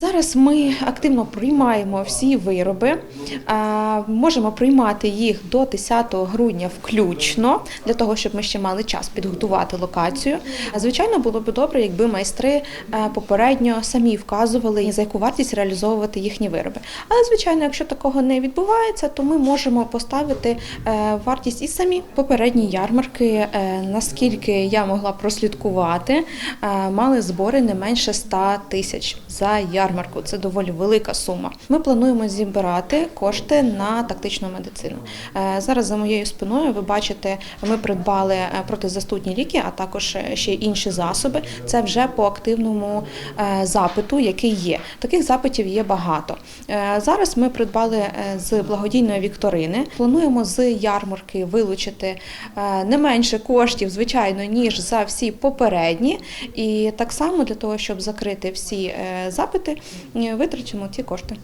Зараз ми активно приймаємо всі вироби, можемо приймати їх до 10 грудня включно, для того, щоб ми ще мали час підготувати локацію. Звичайно, було б добре, якби майстри попередньо самі вказували, за яку вартість реалізовувати їхні вироби. Але, звичайно, якщо такого не відбувається, то ми можемо поставити е, вартість і самі попередні ярмарки. е, Наскільки я могла прослідкувати, мали збори не менше 100 тисяч за ярмарку. Це доволі велика сума. Ми плануємо зібрати кошти на тактичну медицину. Е, Зараз за моєю спиною ви бачите, ми придбали е, протизастудні ліки, а також е, ще інші засоби. Це вже по активному запиту, який є. Таких запитів є багато. Зараз ми придбали з благодійної вікторини. Плануємо з ярмарки вилучити не менше коштів, звичайно, ніж за всі попередні. І так само для того, щоб закрити всі запити, витрачимо ці кошти.